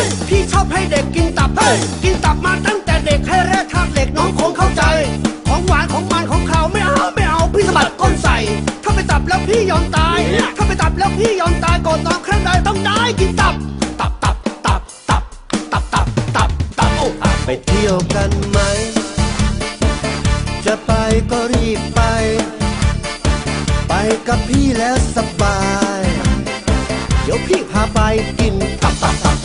ฮ้ยพี่ชอบให้เด็กกินตับเฮ้ยกินตับมาตั้งแต่เด็กให้แรกทากเด็กน้องคงเข้าใจ ของหวานของมันของเขาวไม่เอาไม่เอาพี่สะบัดก้นใส่ถ้าไปตับแล้วพี่ยอมตาย ถ้าไปตับแล้วพี่ยอมตายก่อนนอนครั้งใดต้องได้กินตับ ตับตับตับตับตับตับตับตับโอ้อะไปเที่ยวกันไหม จะไปก็รีบไป ไปกับพี่แล้วสบาย เดี๋ยวพี่พาไปกินตับตับตับตับตับตับ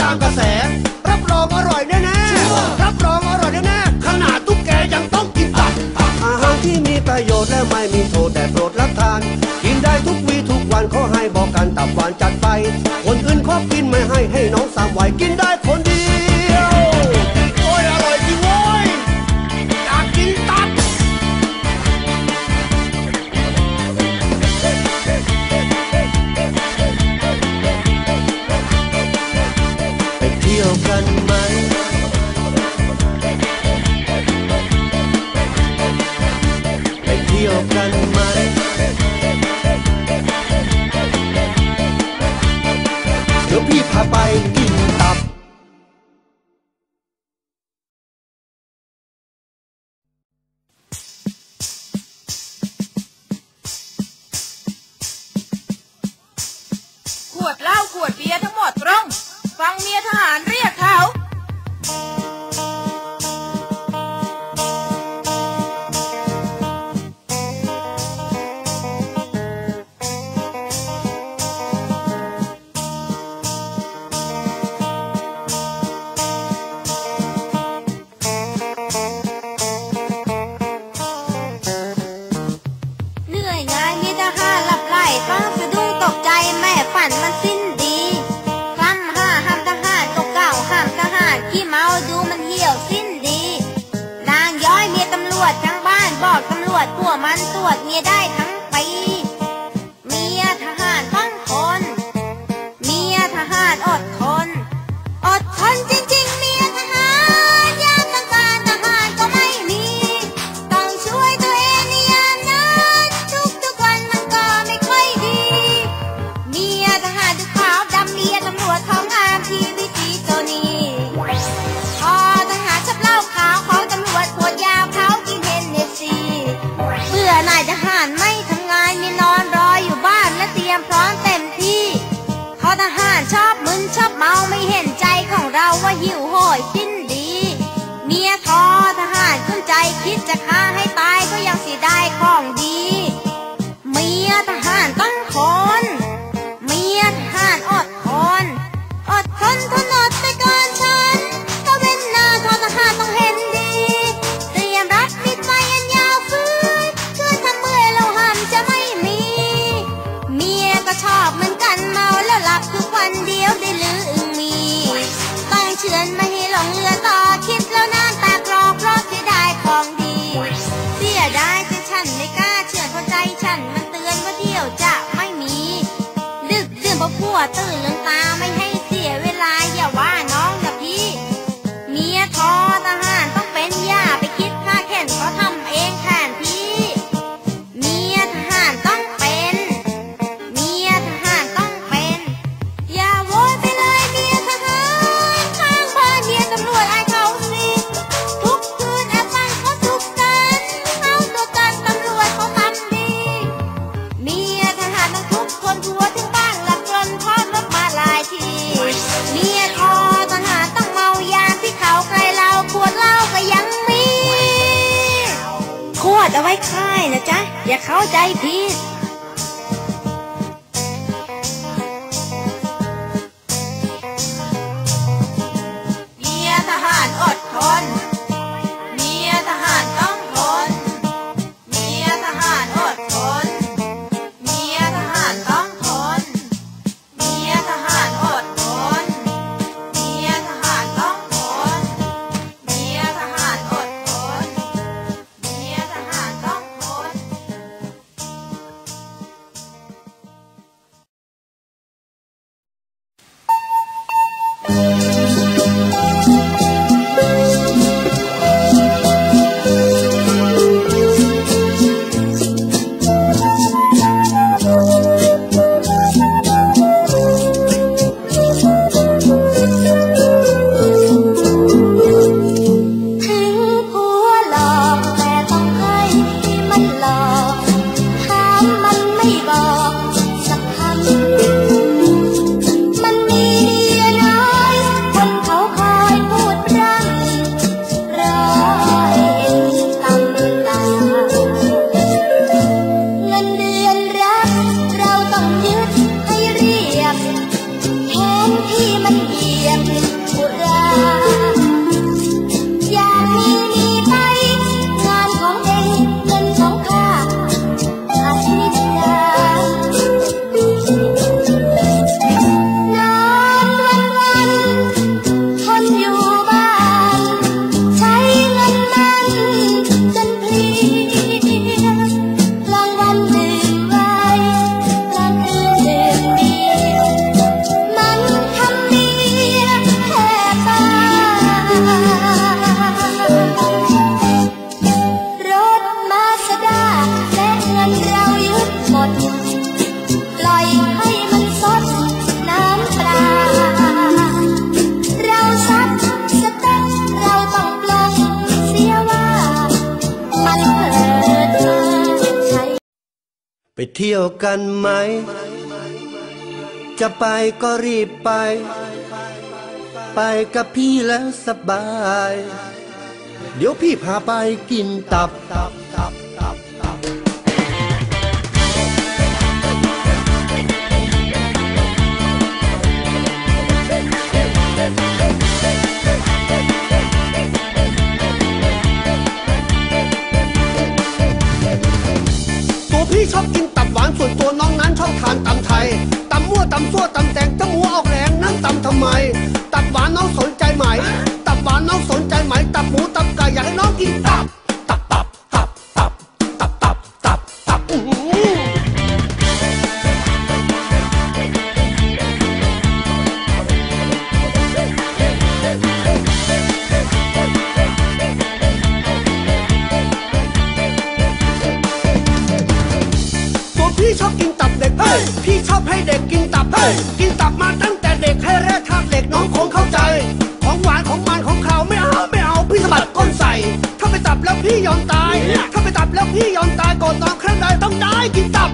ตามกระแส รับรองอร่อยแน่ๆรับรองอร่อยแน่ๆขนาดตุ๊กแกยังต้องกินตับอาหารที่มีประโยชน์และไม่มีโทษแต่โปรดรับทาน กินได้ทุกวีทุกวันขอให้บอกกันตับหวานจัดไป คนอื่นขอกินไม่ให้ให้น้อง วดเหล้าขวดเบียร์ทั้งหมดตรง ฟังเมียทหารเรียกเขา วจผัวมันตรวจเมียได้ารไม่ทำงานมีนอนรออยู่บ้านและเตรียมพร้อมเต็มที่พอทหารชอบมึนชอบเมาไม่เห็นใจของเราว่าหิวโหยกินดี เมียทอทหารขึ้นใจคิดจะฆ่าให้ นะจ๊ะ อย่าเข้าใจผิด ไปเที่ยวกันไหม จะไปก็รีบไป ไปกับพี่แล้วสบาย เดี๋ยวพี่พาไปกินตับตับพี่ชอบกิน หวานส่วนตัวน้องนั้นชอบทานตำไทยตำมั่วตำซั่วตำแตงจำหมูออกแรงนั่งตำทำไม ตับหวานน้องสนใจไหม ตับหวานน้องสนใจไหม ตับหมูตับไก่อยากให้น้องกินตับ พี่ชอบกินตับเด็กเฮ้ยพี่ชอบให้เด็กกินตับเฮ้ยกินตับมาตั้งแต่เด็กให้แร่ธาตุเหล็กน้องคงเข้าใจ ของหวานของมันของเขาไม่เอาไม่เอาพี่สะบัดก้นใส่ ถ้าไปตับแล้วพี่ยอมตาย ถ้าไปตับแล้วพี่ยอมตายก่อนนอนครั้งใดต้องได้กินตับ